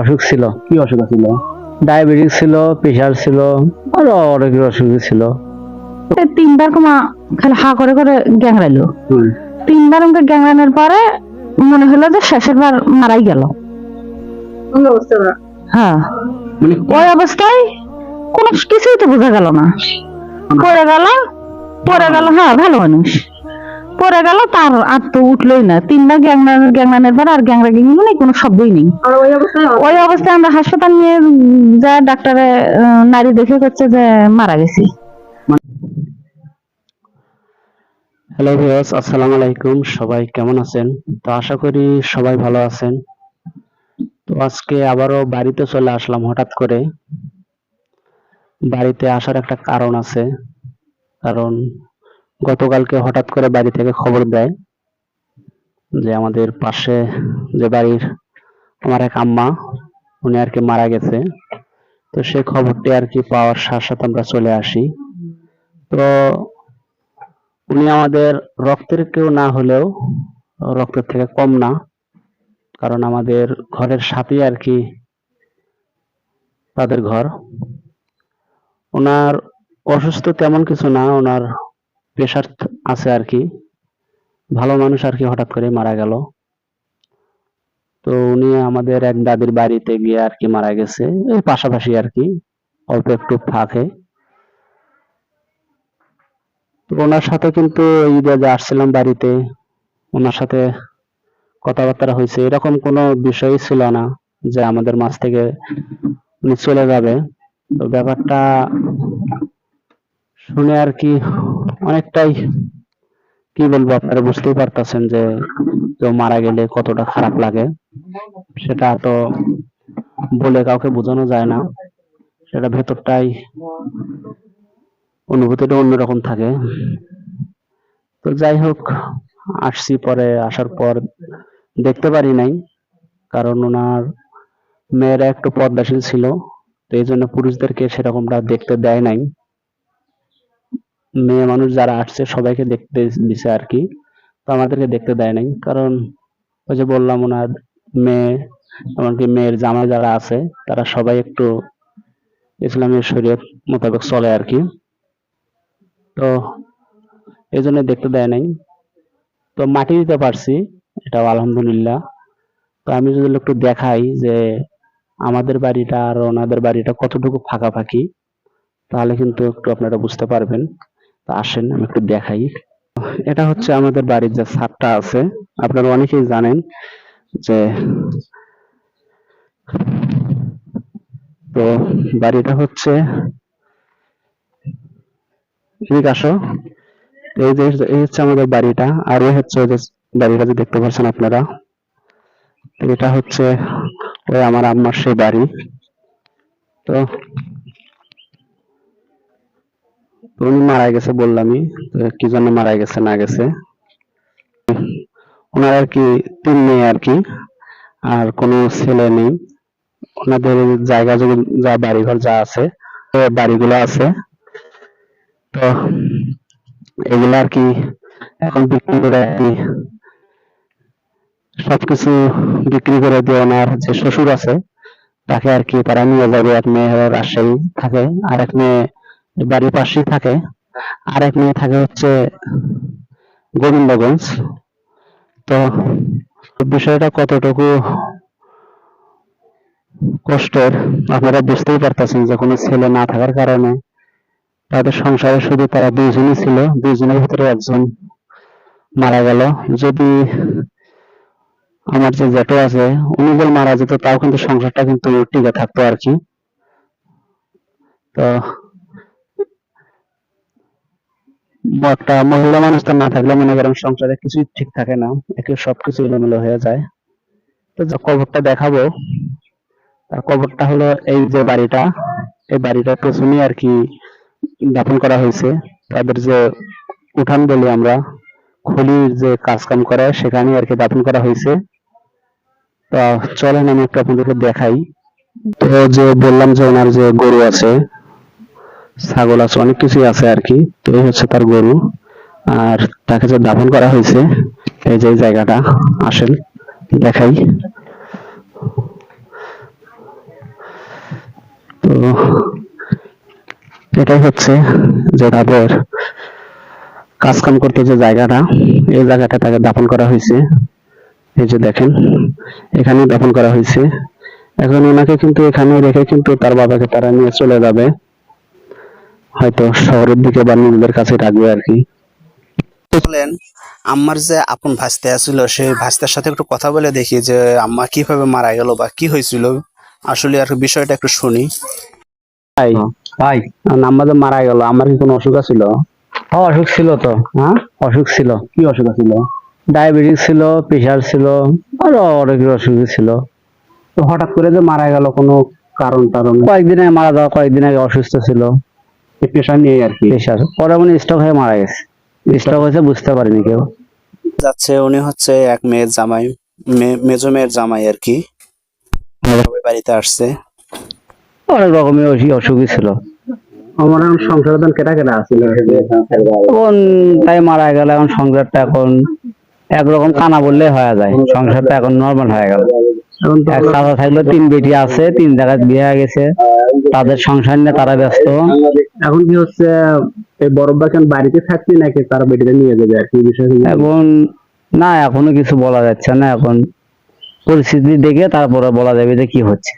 অসুখ ছিল। কি অসুখ ছিল ডায়াবেটিস ছিল প্রেশার ছিল আরও অনেক অসুখ ছিল। তিনবার কমা খালি হা করে করে গ্যাংরাইলো তিনবার আমাকে গ্যাংরানোর পরে মনে হলো যে শেষের বার মারাই গেল। হ্যাঁ। মানে ওই অবস্থায় কোনো কিছুই তো বোঝা গেল না। পড়ে গেল পড়ে গেল হ্যাঁ ভালো মানুষ। পড়ে গেল তার আর তো উঠলোই না। তিনবার গ্যাংরা গ্যাংরানের পর আর গ্যাংরা গ্যাংরা নেই কোনো শব্দই নেই। ওই অবস্থায় আমরা হাসপাতাল নিয়ে যা ডাক্তারে নারী দেখে করছে যে মারা গেছি। হ্যালো ভিউয়ার্স আসসালামু আলাইকুম সবাই কেমন আছেন? তো আশা করি সবাই ভালো আছেন। তো আজকে আবারও বাড়িতে চলে আসলাম হঠাৎ করে। বাড়িতে আসার একটা কারণ আছে। কারণ গতকালকে হঠাৎ করে বাড়ি থেকে খবর দেয় যে আমাদের পাশে যে বাড়ির আমার এক আম্মা, উনি আর কি মারা গেছে। তো সেই খবরটি আর কি পাওয়ার সাথে সাথে আমরা চলে আসি। তো উনি আমাদের রক্তের কেউ না হলেও রক্তের থেকে কম না, কারণ আমাদের ঘরের সাথেই আর কি তাদের ঘর। ওনার অসুস্থ তেমন কিছু না, ওনার প্রেশার আছে আর কি। ভালো মানুষ আর কি হঠাৎ করে মারা গেল। তো উনি আমাদের এক দাদির বাড়িতে গিয়ে আর কি মারা গেছে। পাশাপাশি আর কি, অল্প একটু ফাঁকে ওনার সাথে কিন্তু ঈদে যে আসছিলাম বাড়িতে, ওনার সাথে কথাবার্তা হয়েছে। এরকম কোনো বিষয়ই ছিল না যে আমাদের মাঝ থেকে উনি চলে যাবে। তো ব্যাপারটা শুনে আর কি অনেকটাই, কি বলব, আপনারা বুঝতেই পারতেছেন যে কেউ মারা গেলে কতটা খারাপ লাগে। সেটা তো বলে কাউকে বোঝানো যায় না। সেটা ভেতরটাই অনুভূতিটা অন্যরকম থাকে। তো যাই হোক, আসছি পরে, আসার পর দেখতে পারি নাই, কারণ ওনার মেয়েরা একটু পর্দাশীল ছিল, তো এই জন্য পুরুষদেরকে সেরকমটা দেখতে দেয় নাই। মেয়ে মানুষ যারা আসছে, সবাইকে দেখতে দিছে আর কি। তো আমাদেরকে দেখতে দেয় নাই। কারণ ওই যে বললাম ওনার মেয়ে, এমনকি মেয়ের জামাই যারা আছে, তারা সবাই একটু ইসলামের শরীয়ত মোতাবেক চলে আর কি। তো এই জন্য দেখতে দেয় নাই। তো মাটি দিতে পারছি, এটাও আলহামদুলিল্লাহ। তো আমি যদি একটু দেখাই যে আমাদের বাড়িটা আর ওনাদের বাড়িটা কতটুকু ফাঁকাফাঁকি, তাহলে কিন্তু একটু আপনারা বুঝতে পারবেন। আসেন, আমি একটু দেখাই। এটা হচ্ছে আমাদের বাড়ির যে ছাদটা আছে, আপনারা অনেকেই জানেন যে তো বাড়িটা হচ্ছে ঠিক আসো, এই যে, এই হচ্ছে আমাদের বাড়িটা, আর এই হচ্ছে ওই যে বাড়িটা যে দেখতে পাচ্ছেন আপনারা, এটা হচ্ছে ওই আমার আম্মার সেই বাড়ি। তো উনি মারা গেছে বললামই কি জন্য মারা গেছে, না গেছে? ওনার আর কি তিন মেয়ে আর কি, আর কোনো ছেলে নেই। ওনাদের জায়গা যা বাড়িঘর যা আছে বাড়িগুলো আছে। তো এগুলো আর কি এখন বিক্রি করে আর কি, সবকিছু বিক্রি করে দিয়ে ওনার যে শ্বশুর আছে, তাকে আর কি তারা নিয়ে যাবে। এক মেয়ে রাজশাহী থাকে আর এক মেয়ে বাড়ির পাশেই থাকে। আর এক মেয়ে থাকে হচ্ছে গোবিন্দগঞ্জ। তো বিষয়টা কতটুকু কষ্টের, আপনারা বুঝতেই পারতেছেন যে কোনো ছেলে না থাকার কারণে তাদের সংসারে শুধু তারা দুইজনই ছিল, দুইজনের ভিতরে একজন মারা গেল। যদি আমার যে জেঠো আছে, উনি মারা যেত, তাও কিন্তু সংসারটা কিন্তু টিকে থাকতো আর কি। তো একটা মহিলা মানুষ তো না থাকলে মনে করেন সংসারে কিছুই ঠিক থাকে না একে সবকিছু এলোমেলো হয়ে যায়। তো কবরটা দেখাবো তার কবরটা হলো এই যে বাড়িটা, এই বাড়িটার পেছনেই আর কি দাফন করা হয়েছে। তাদের যে উঠান বলি আমরা, খুলির যে কাজ কাম করে সেখানে আর কি দাফন করা হয়েছে। তো চলেন আমি একটু আপনাদেরকে দেখাই। তো যে বললাম যে ওনার যে গরু আছে ছাগল আছে, অনেক কিছুই আছে আর কি তো এই হচ্ছে তার গরু। আর তাকে যে দাফন করা হয়েছে, এই যে জায়গাটা, আসেন, দেখাই। তো এটাই হচ্ছে যে তাদের কাজ কাম করতে যে জায়গাটা, এই জায়গাটা তাকে দাফন করা হয়েছে। এই যে দেখেন এখানে দাফন করা হয়েছে। এখন ওনাকে কিন্তু এখানে রেখে কিন্তু তার বাবাকে তারা নিয়ে চলে যাবে। হয়তো শহরের দিকে বা নিজেদের কাছে রাখবে আর কি। বলেন আম্মার যে আপন ভাস্তে আছিল সেই ভাস্তার সাথে একটু কথা বলে দেখি যে আম্মা কীভাবে মারা গেল বা কি হয়েছিল। আসলে আর বিষয়টা একটু শুনি। তাই ভাই। আম্মা যে মারা গেল আমার কি কোনো অসুখ ছিল হ্যাঁ অসুখ ছিল তো। হ্যাঁ? অসুখ ছিল। কি অসুখ ছিল ডায়াবেটিস ছিল প্রেশার ছিল আরও অনেক অসুখ ছিল। তো হঠাৎ করে যে মারা গেল কোনো কারণ টারণ কয়েকদিন আগে মারা যাওয়া কয়েকদিন আগে অসুস্থ ছিল। প্রেশার নিয়ে আর কি। প্রেশার পরে মানে স্ট্রোক হয়ে মারা গেছে। স্ট্রোক হয়েছে বুঝতে পারিনি কেউ। যাচ্ছে উনি হচ্ছে এক মেয়ের জামাই মেজো মেয়ের জামাই আর কি। সবাই বাড়িতে আসছে। অনেক রকমের অসুখই ছিল। আমার এখন সংসার দান কেটা কেটা আছিল এখন তাই মারা গেল এখন সংসারটা এখন একরকম কানা বললে হয়ে যায়। সংসারটা এখন নর্মাল হয়ে গেল। এক চাচা থাকল তিন বেটি আছে তিন জায়গায় বিয়ে হয়ে গেছে। তাদের সংসার নিয়ে তারা ব্যস্ত। এখন কি হচ্ছে এই বরফ বাগান বাড়িতে থাকছি নাকি তার বেটিতে নিয়ে যাবে? আর কি বিষয় এখন না এখনও কিছু বলা যাচ্ছে না। এখন পরিস্থিতি দেখে তারপরে বলা যাবে যে কি হচ্ছে।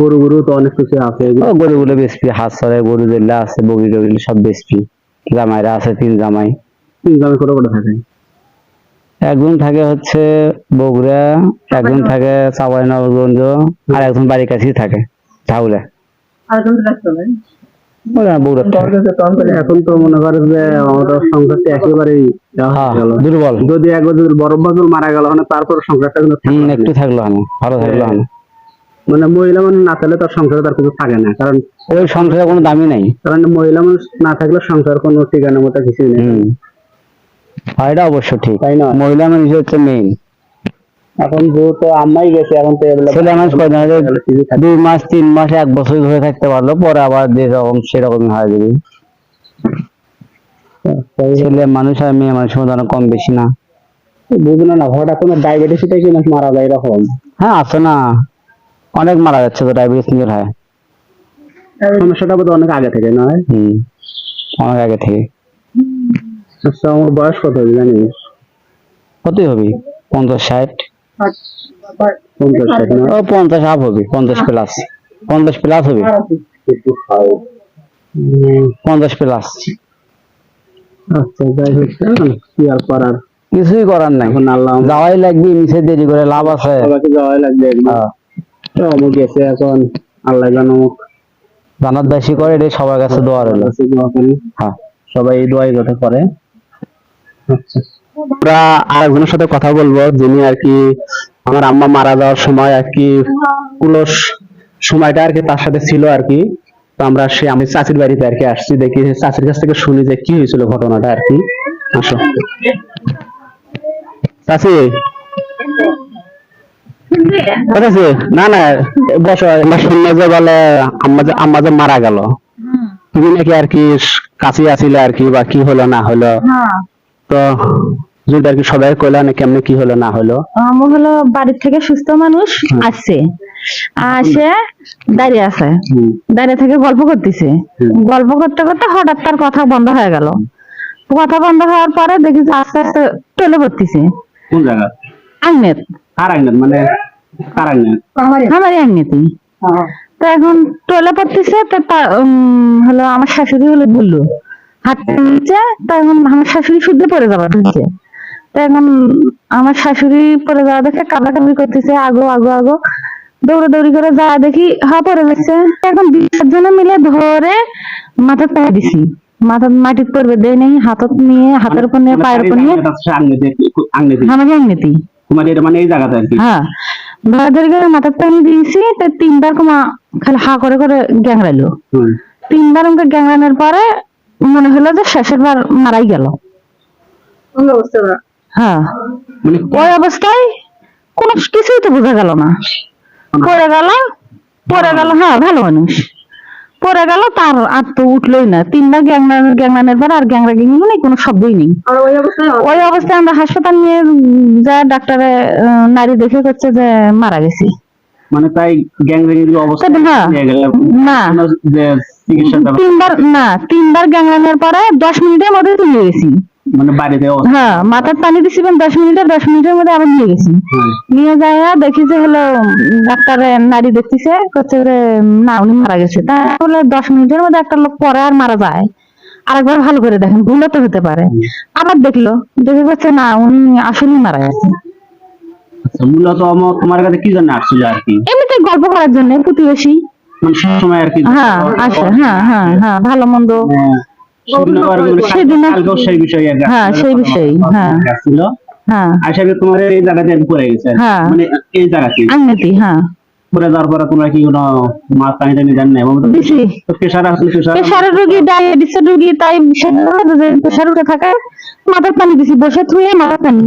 গরু গরু তো অনেক কিছু আছে। ও গরুগুলো বেসপি হাত সরে গরু যেগুলো আছে বগি টগি সব বেসপি জামাইরা আছে তিন জামাই। তিন জামে করে করে থাকে? একজন থাকে হচ্ছে বগুড়া একজন থাকে চাপাই নবগঞ্জ আর একজন বাড়ির কাছেই থাকে। বগুড়া থাকে। এখন তো মনে করে যে আমাদের সংসারটা একেবারেই হয়ে দুর্বল। যদি একবার বরফ বাগান মারা গেল মানে তারপর সংসারটা। একটু থাকল হানি ভালো থাকল হানি মানে মহিলা মানুষ না থাকলে তার সংসারে তার কিছু থাকে না কারণ ওই সংসারে কোনো দামই নাই। কারণ মহিলা মানুষ না থাকলে সংসার কোনো ঠিকানা মতো কিছুই নেই। এটা অবশ্য ঠিক। তাই না? মহিলা মানুষ হচ্ছে মেইন এখন যেহেতু আম্মাই গেছে এখন তো ছেলে মানুষ কয়দিন থাকে। দুই মাস তিন মাস এক বছর ধরে থাকতে পারল পরে আবার যেরকম সেরকমই হয় যদি ছেলে মানুষ আর মেয়ে মানুষের মধ্যে অনেক কম বেশি না। বুঝলো না হঠাৎ কোনো ডায়াবেটিস কি মানুষ মারা যায় এরকম? হ্যাঁ আছে না। অনেক মারা যাচ্ছে তো ডায়াবেটিস নিয়ে হয়। সমস্যাটা বোধ অনেক আগে থেকে নয়? হম অনেক আগে থেকে। আচ্ছা আমার বয়স কত হবে জানিস? কতই হবে? পঞ্চাশ ষাট? পঞ্চাশ ষাট ও পঞ্চাশ আপ হবে পঞ্চাশ প্লাস পঞ্চাশ প্লাস হবে? পঞ্চাশ প্লাস আচ্ছা যাই হোক কি আর করার? কিছুই করার নাই। এখন আল্লাহ যাওয়াই লাগবে মিশে দেরি করে লাভ আছে। সবাইকে যাওয়াই লাগবে হ্যাঁ। অমুক গেছে এখন আল্লাহ জানো জানার দাসী করে সবার কাছে দোয়া রইল। হ্যাঁ। সবাই এই দোয়াই কথা করে। আচ্ছা। আমরা আরেকজনের সাথে কথা বলব যিনি আর কি আমার আম্মা মারা যাওয়ার সময় আর কি পুরো সময়টা আর কি তার সাথে ছিল আর কি। তো আমরা সে আমি চাচির বাড়িতে আর কি আসছি দেখি চাচির কাছ থেকে শুনি যে কি হয়েছিল ঘটনাটা আর কি। আসো। চাচি? না না বসো আমরা শুনলে যে বলে আম্মা যে আম্মা যে মারা গেল। তুমি নাকি আর কি কাছে আছিলে আর কি বা কি হলো না হলো? হ্যাঁ। তো যদি আর কি সবাই কইলা না কেমনে কি হলো না হলো? আমার হলো বাড়ির থেকে সুস্থ মানুষ আসছে আসে দাঁড়িয়ে আছে। দাঁড়িয়ে থেকে গল্প করতেছে। গল্প করতে করতে হঠাৎ তার কথা বন্ধ হয়ে গেল। কথা বন্ধ হওয়ার পরে দেখি আস্তে আস্তে টলে পড়তেছে। কোন জায়গা? আংনেত কার আইনাত মানে কার আইনাত। আমারই আংনেতি তো এখন টলে পড়তেছে তো উম, হলো আমার শাশুড়ি হলো বলল হাত নিচে তো এখন আমার শাশুড়ি শুদ্ধ পড়ে হচ্ছে এখন আমার শাশুড়ি পড়ে যাওয়া দেখে কাবড়াকাবড়ি করতেছে আগো আগো আগো। দৌড়ে দৌড়ি করে যা দেখি হা পড়ে যাচ্ছে এখন বিশ জনে মিলে ধরে মাথা পায়ে দিছি। মাথা মাটির পড়বে দেয় নেই হাতত নিয়ে হাতের উপর নিয়ে পায়ের উপর নিয়ে। আংনেতি আংনেতি তোমার এটা মানে এই জায়গাতে আর কি হ্যাঁ ধরে ধরে করে মাথার টানি দিয়েছি তো তিনবার কমা খালি হা করে করে গ্যাংরাইলো তিনবার আমাকে গ্যাংরানোর পরে মনে হলো যে শেষের বার মারাই গেল। হ্যাঁ। মানে ওই অবস্থায় কোনো কিছুই তো বোঝা গেল না। পড়ে গেল পড়ে গেল হ্যাঁ ভালো মানুষ। পড়ে গেল তার আর তো উঠলোই না। তিনবার গ্যাংরান গ্যাংরানের পর আর গ্যাংরা গ্যাংরি নেই কোনো শব্দই নেই। ওই অবস্থায় আমরা হাসপাতাল নিয়ে যা ডাক্তারে আহ, নারী দেখে করছে যে মারা গেছি। মানে তাই গ্যাং রেগিং অবস্থা না ব্যবস্থা। তিনবার না তিনবার গ্যাংলানের পরে দশ মিনিটের মধ্যে গেছি। মানে বাড়িতে হ্যাঁ মাথার পানি দিছিলেন দশ মিনিটে দশ মিনিটের মধ্যে আবার নিয়ে গেছি। নিয়ে যায় দেখি যে হলো ডাক্তারে নারী দেখতেছে করছে যে না উনি মারা গেছে। তা বলে দশ মিনিটের মধ্যে একটা লোক পরে আর মারা যায়। আরেকবার ভালো করে দেখেন ভুলও তো হতে পারে। আবার দেখল দেখে করছে না উনি আসলেই মারা গেছে। আচ্ছা, মূলত আমার- তোমার কাছে কি জন্য আসছিল আর কি? এমনিতে গল্প করার জন্য প্রতিবেশী। মানে সবসময় আর কি হ্যাঁ আসে হ্যাঁ হ্যাঁ হ্যাঁ ভালো মন্দ। হ্যাঁ, সেদিন কালকেও সেই বিষয়ে হ্যাঁ, সেই বিষয়েই, হ্যাঁ। আসছিল। হ্যাঁ। আশা করি তোমার এই জায়গাতে পড়ে গেছে। হ্যাঁ। মানে এই জায়গাতে। হ্যাঁ। পড়ে যাওয়ার পরে তোমরা কি কোনো মাছ পানি টানি জান না এবং প্রেশার আসলে প্রেশার প্রেশারের রোগী ডায়াবেটিসের রোগী তাই প্রেশার উঠে থাকে মাথার পানি দিছি বসে থুয়ে মাথার পানি।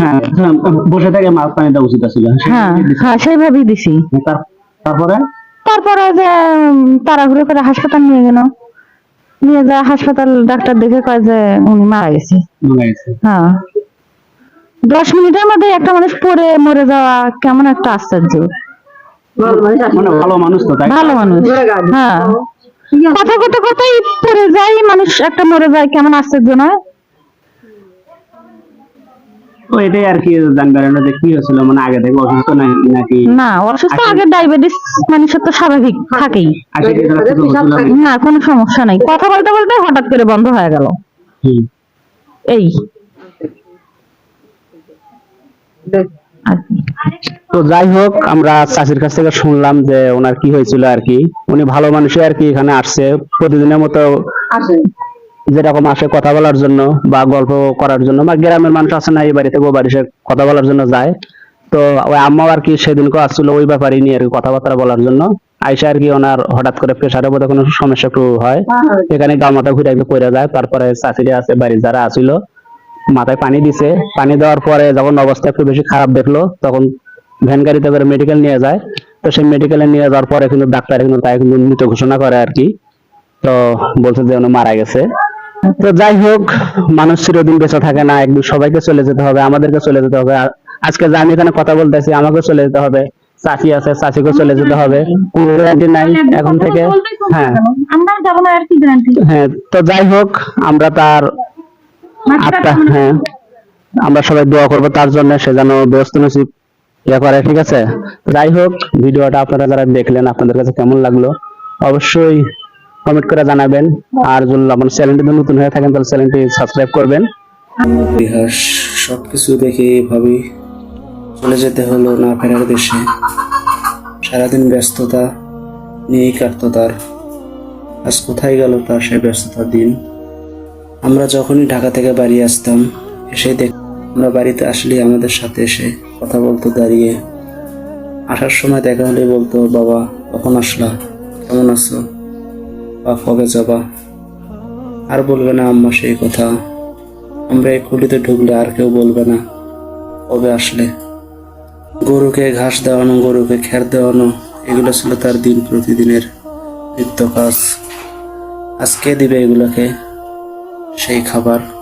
হ্যাঁ হ্যাঁ, বসে থেকে মাছ পানি দেওয়া উচিত ছিল হ্যাঁ হ্যাঁ সেইভাবেই দিছি। তারপরে? তারপরে যে তাড়াহুড়ো করে হাসপাতাল নিয়ে গেল। নিয়ে যা হাসপাতাল ডাক্তার দেখে কয় যে উনি মারা গেছে। হ্যাঁ। দশ মিনিটের মধ্যে একটা মানুষ পড়ে মরে যাওয়া কেমন একটা আশ্চর্য। মানে ভালো মানুষ তো ভালো মানুষ। হ্যাঁ। কথা কথা কথাই পড়ে যায় মানুষ একটা মরে যায় কেমন আশ্চর্য নয়? তো এটাই আর কি যে কি হয়েছিল মানে আগে থেকে অসুস্থ নাকি? না অসুস্থ আগে ডায়াবেটিস মানুষের তো স্বাভাবিক থাকেই। হচ্ছিল না। না কোনো সমস্যা নাই। কথা বলতে বলতে হঠাৎ করে বন্ধ হয়ে গেল। এই। তো যাই হোক আমরা চাষির কাছ থেকে শুনলাম যে ওনার কি হয়েছিল আর কি। উনি ভালো মানুষই আর কি এখানে আসছে। প্রতিদিনের মতো যেরকম আসে কথা বলার জন্য বা গল্প করার জন্য, বা গ্রামের মানুষ আছে না এই বাড়ি থেকে ও বাড়ি সে কথা বলার জন্য যায়। তো ওই আম্মাও আর কি সেদিনকে আসছিল ওই ব্যাপারে নিয়ে আর কি কথাবার্তা বলার জন্য। আইসা আর কি ওনার হঠাৎ করে প্রেশারের বোধহয় কোনো সমস্যা একটু হয়। এখানে গা মাথা ঘুরে পড়ে যায়, তারপরে চাষিরা আছে, বাড়ির যারা আসিল, মাথায় পানি দিছে। পানি দেওয়ার পরে যখন অবস্থা একটু বেশি খারাপ দেখল, তখন ভ্যান গাড়িতে করে মেডিকেল নিয়ে যায়। তো সেই মেডিকেলে নিয়ে যাওয়ার পরে কিন্তু ডাক্তার কিন্তু তাই কিন্তু মৃত ঘোষণা করে আর কি। তো বলছে যে উনি মারা গেছে। তো যাই হোক, মানুষ চিরদিন বেঁচে থাকে না, একদিন সবাইকে চলে যেতে হবে, আমাদেরকে চলে যেতে হবে। আজকে যে আমি এখানে কথা বলতেছি আমাকে চলে যেতে হবে। চাচি আছে চাচিকে চলে যেতে হবে। গ্যারান্টি নাই এখন থেকে। হ্যাঁ। হ্যাঁ তো যাই হোক, আমরা তার আত্মা হ্যাঁ আমরা সবাই দোয়া করব তার জন্য, সে যেন ব্যস্ত নসিব ইয়ে করে, ঠিক আছে? যাই হোক, ভিডিওটা আপনারা যারা দেখলেন, আপনাদের কাছে কেমন লাগল? অবশ্যই কমেন্ট করে জানাবেন। আর যদি আমার চ্যানেলটিতে নতুন হয়ে থাকেন, তাহলে চ্যানেলটি সাবস্ক্রাইব করবেন। ইতিহাস সবকিছু দেখে এভাবেই চলে যেতে হলো না ফেরার দেশে। সারাদিন ব্যস্ততা নিয়েই কাটতো তার। আজ কোথায় গেল তার সে ব্যস্ততার দিন? আমরা যখনই ঢাকা থেকে বাড়ি আসতাম, এসে দেখ আমরা বাড়িতে আসলে আমাদের সাথে এসে কথা বলতো দাঁড়িয়ে। আসার সময় দেখা হলে বলতো, বাবা, কখন আসলা? কেমন আছো? বা কবে যাবা আর বলবে না, আম্মা, সেই কথা। আমরা এই কুলিতে ঢুকলে আর কেউ বলবে না, কবে আসলে। গরুকে ঘাস দেওয়ানো, গরুকে খ্যার দেওয়ানো, এগুলো ছিল তার দিন প্রতিদিনের নিত্য কাজ। আজকে দিবে এগুলোকে? সেই খাবার।